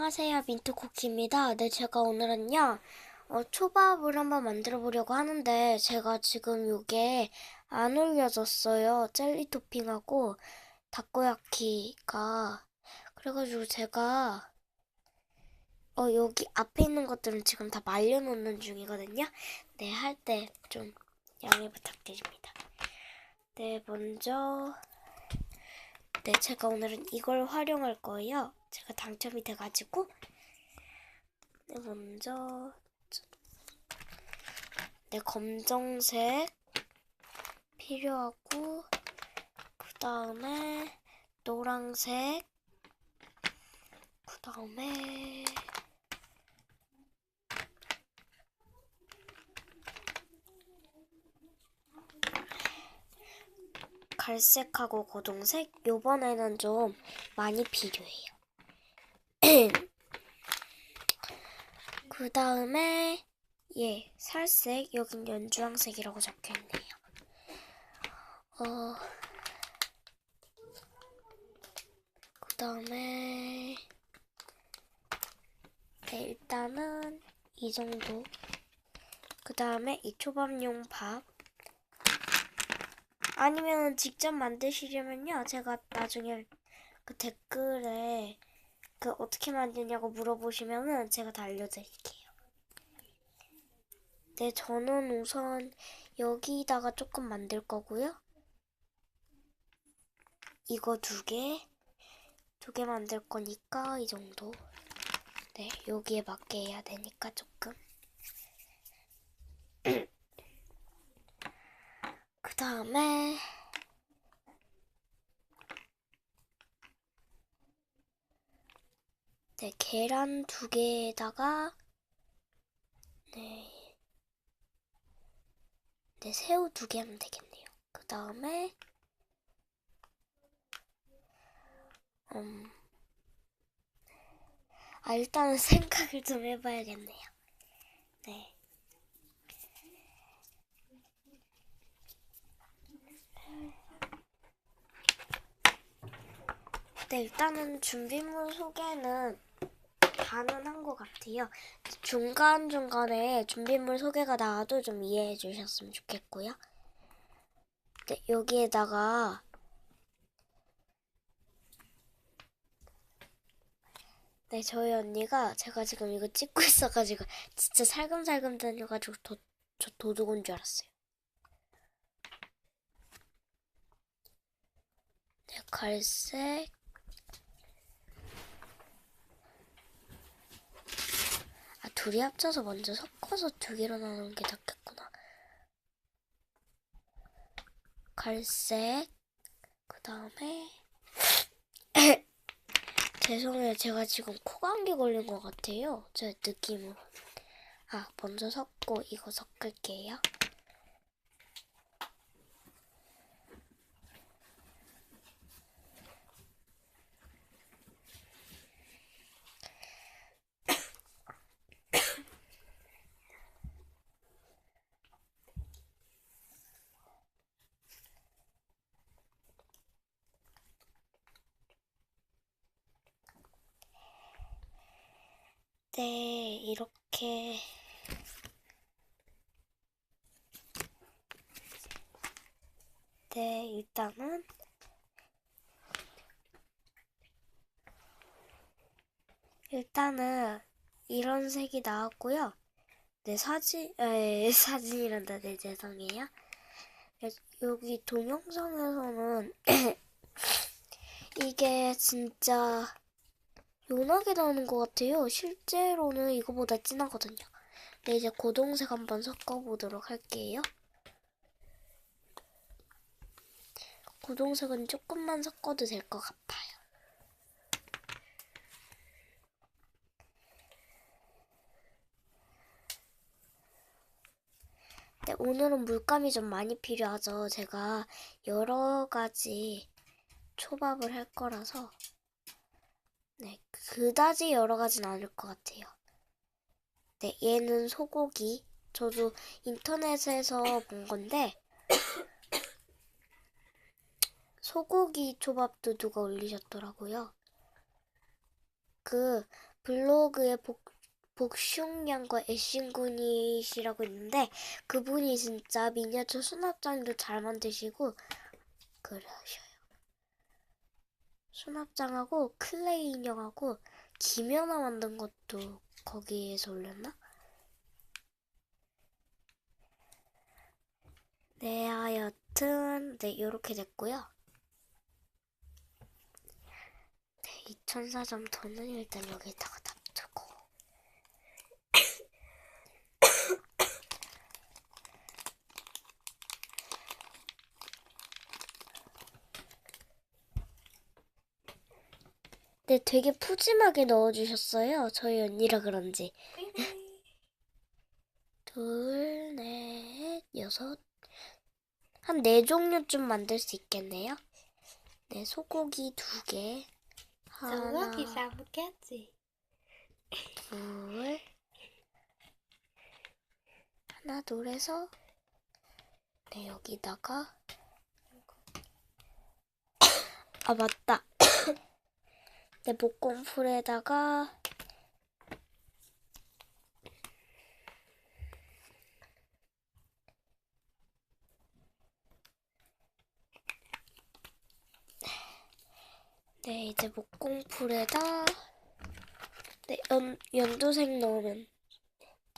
안녕하세요 민트쿠키입니다. 네 제가 오늘은요 어, 초밥을 한번 만들어 보려고 하는데 제가 지금 요게 안 올려졌어요. 젤리 토핑하고 다코야키가 그래가지고 제가 어 여기 앞에 있는 것들은 지금 다 말려놓는 중이거든요. 네 할 때 좀 양해 부탁드립니다. 네 먼저 네 제가 오늘은 이걸 활용할 거예요. 제가 당첨이 돼가지고 네, 먼저 네 검정색 필요하고 그 다음에 노란색 그 다음에 갈색하고 고동색 요번에는 좀 많이 필요해요. 그 다음에 예 살색 여긴 연주황색이라고 적혀있네요. 어, 그 다음에 네 일단은 이 정도. 그 다음에 이 초밥용 밥. 아니면 직접 만드시려면요 제가 나중에 그 댓글에 그 어떻게 만드냐고 물어보시면은 제가 다 알려드릴게요. 네, 저는 우선 여기다가 조금 만들 거고요. 이거 두 개, 두 개 만들 거니까 이 정도. 네, 여기에 맞게 해야 되니까 조금. 다음에 네, 계란 두 개에다가 네, 네 새우 두 개 하면 되겠네요. 그 다음에 음, 아 일단은 생각을 좀 해봐야겠네요. 네. 네, 일단은 준비물 소개는 다는 한 것 같아요. 중간중간에 준비물 소개가 나와도 좀 이해해 주셨으면 좋겠고요. 네, 여기에다가 네, 저희 언니가 제가 지금 이거 찍고 있어가지고 진짜 살금살금 다녀가지고 도, 저 도둑 온 줄 알았어요. 네, 갈색 아, 둘이 합쳐서 먼저 섞어서 두 개로 나누는 게 낫겠구나. 갈색, 그 다음에, 죄송해요. 제가 지금 코감기 걸린 것 같아요. 제 느낌으로. 아, 먼저 섞고 이거 섞을게요. 네, 이렇게 네, 일단은 일단은 이런 색이 나왔고요. 네, 사진, 에, 사진이란다. 네, 죄송해요. 여기 동영상에서는 이게 진짜 연하게 나오는 것 같아요. 실제로는 이거보다 진하거든요. 네, 이제 고동색 한번 섞어보도록 할게요. 고동색은 조금만 섞어도 될 것 같아요. 네, 오늘은 물감이 좀 많이 필요하죠. 제가 여러 가지 초밥을 할 거라서 네, 그다지 여러 가지는 아닐 것 같아요. 네, 얘는 소고기. 저도 인터넷에서 본 건데 소고기 초밥도 누가 올리셨더라고요. 그 블로그에 복, 복숭양과 애신군이시라고 있는데 그분이 진짜 미니어처 수납장도 잘 만드시고 그러셔요. 수납장하고 클레이 인형하고 김연아 만든 것도 거기에서 올렸나? 네, 하여튼 네 이렇게 됐고요. 네, 2004점 돈은 일단 여기다가 놔두고 네, 되게 푸짐하게 넣어주셨어요. 저희 언니라 그런지. 둘, 넷, 여섯. 한 네 종류쯤 만들 수 있겠네요. 네, 소고기 두 개. 하나, 소고기 싸먹겠지. 둘. 하나, 둘 해서. 네, 여기다가. 아, 맞다. 네, 목공풀에다가. 네, 이제 목공풀에다 네, 연, 연두색 넣으면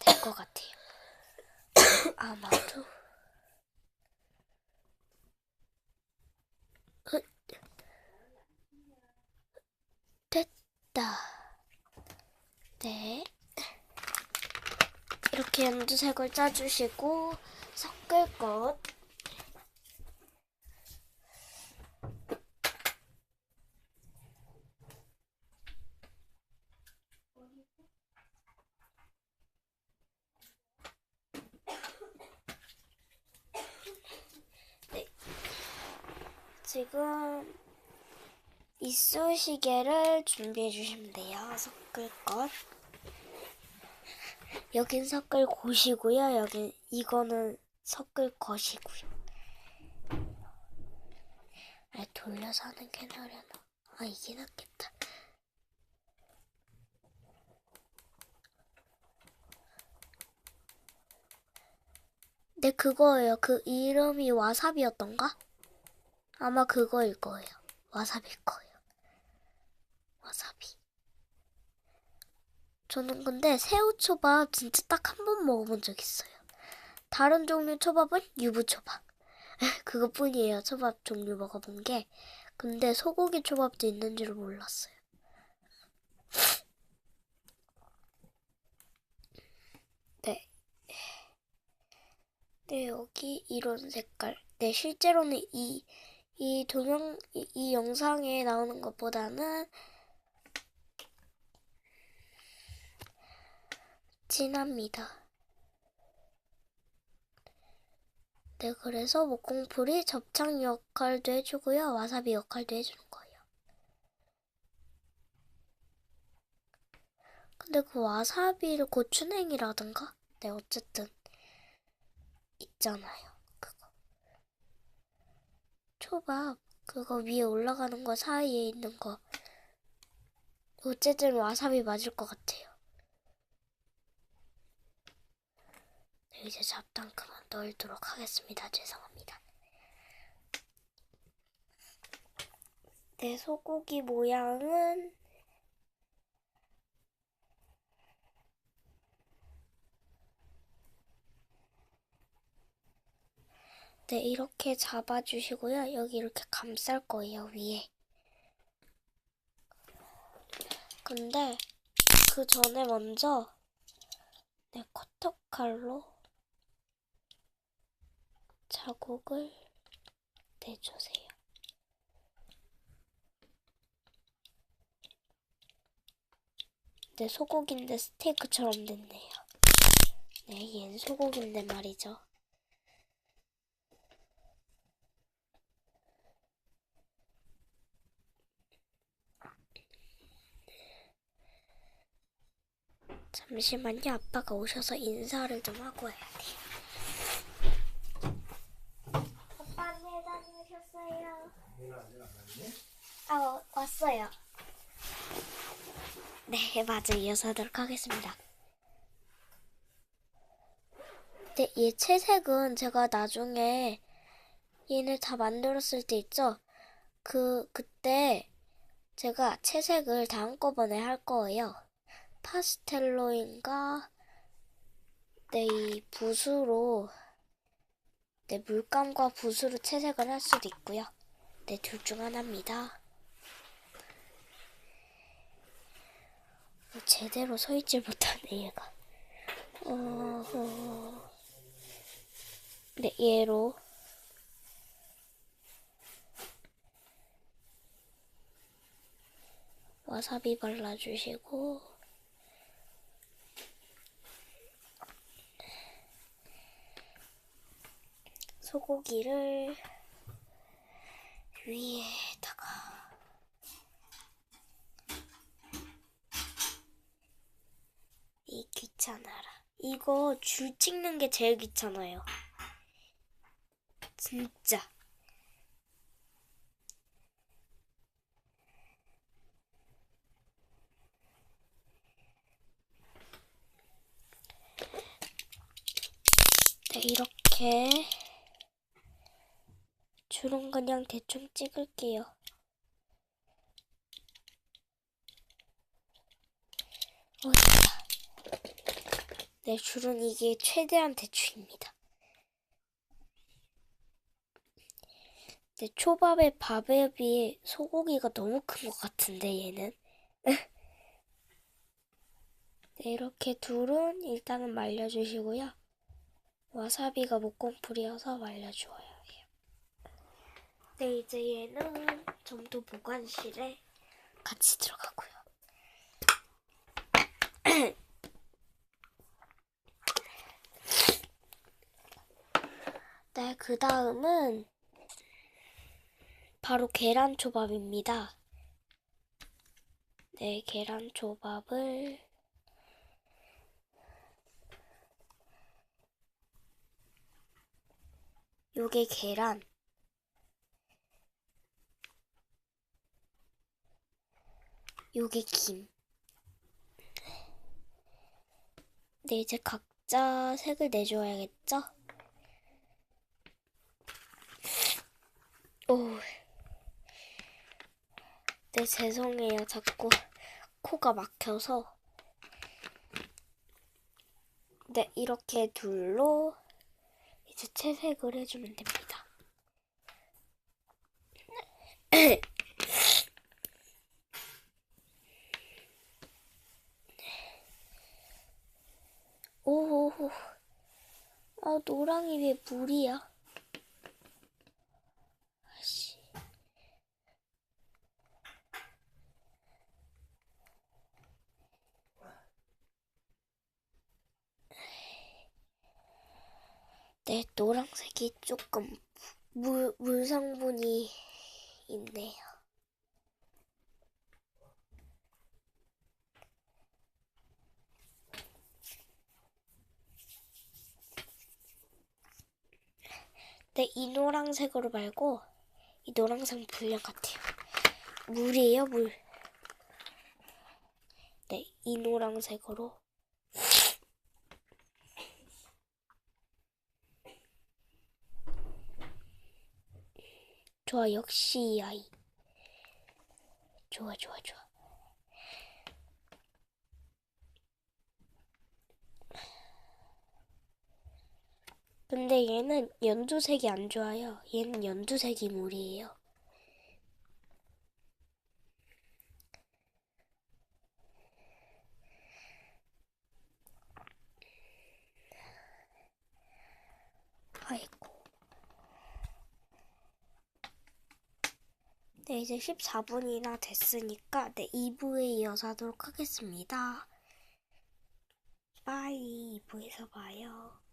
될 것 같아요. 아마도. 헛. 됐다. 네. 이렇게 연두색을 짜주시고 섞을 것. 지금 이쑤시개를 준비해 주시면 돼요. 섞을 것. 여긴 섞을 곳이고요. 여긴 이거는 섞을 것이고요. 아, 돌려서 하는 게 나려나. 아, 이게 낫겠다. 네, 그거예요. 그 이름이 와사비였던가? 아마 그거일 거예요. 와사비일 거예요. 와사비. 저는 근데 새우 초밥 진짜 딱 한 번 먹어본 적 있어요. 다른 종류 초밥은 유부 초밥. 그것뿐이에요. 초밥 종류 먹어본 게. 근데 소고기 초밥도 있는 줄 몰랐어요. 네. 네, 여기 이런 색깔. 네, 실제로는 이, 이 동영, 이, 이 영상에 나오는 것보다는 진합니다. 네, 그래서 목공풀이 접착 역할도 해주고요. 와사비 역할도 해주는 거예요. 근데 그 와사비를 고추냉이라든가? 네, 어쨌든 있잖아요. 그거. 초밥 그거 위에 올라가는 거 사이에 있는 거 어쨌든 와사비 맞을 것 같아요. 이제 잡담 그만 널도록 하겠습니다. 죄송합니다. 내 소고기 모양은 네, 이렇게 잡아주시고요. 여기 이렇게 감쌀 거예요, 위에. 근데 그 전에 먼저 네, 커터 칼로 자국을 내주세요. 네, 소고기인데 스테이크처럼 됐네요. 네, 얜 소고기인데 말이죠. 잠시만요. 아빠가 오셔서 인사를 좀 하고 와야 돼요. 아빠 안녕 다녀오셨어요. 아, 와- 왔어요. 네, 맞아. 이어서 하도록 하겠습니다. 네, 얘 채색은 제가 나중에 얘를 다 만들었을 때 있죠? 그, 그때 제가 채색을 다 한꺼번에 할 거예요. 파스텔로인가? 네, 이 붓으로, 네, 물감과 붓으로 채색을 할 수도 있고요. 네, 둘 중 하나입니다. 어, 제대로 서 있질 못하네, 얘가. 어, 어. 네, 얘로. 와사비 발라주시고, 소고기를 위에다가 이 귀찮아라. 이거 줄 찍는 게 제일 귀찮아요. 진짜. 네, 이렇게 줄은 그냥 대충 찍을게요. 어, 됐다. 네, 줄은 이게 최대한 대충입니다. 네, 초밥에 밥에 비해 소고기가 너무 큰 것 같은데, 얘는. 네, 이렇게 둘은 일단은 말려주시고요. 와사비가 목공풀이어서 말려주어요. 네, 이제 얘는 점도 보관실에 같이 들어가고요. 네, 그 다음은 바로 계란 초밥입니다. 네, 계란 초밥을 요게 계란 요게 김. 네, 이제 각자 색을 내줘야겠죠? 오. 네, 죄송해요. 자꾸 코가 막혀서. 네, 이렇게 둘로 이제 채색을 해주면 됩니다. 오, 아, 노랑이 왜 물이야? 아씨. 네, 노란색이 조금 물, 물 성분이 있네요. 네, 이 노란색으로 말고 이 노란색 불량 같아요. 물이에요, 물. 네, 이 노란색으로 좋아, 역시 이 아이. 좋아, 좋아, 좋아. 근데 얘는 연두색이 안 좋아요. 얘는 연두색이 물이에요. 아이고. 네, 이제 14분이나 됐으니까 네, 2부에 이어서 하도록 하겠습니다. 빠이, 2부에서 봐요.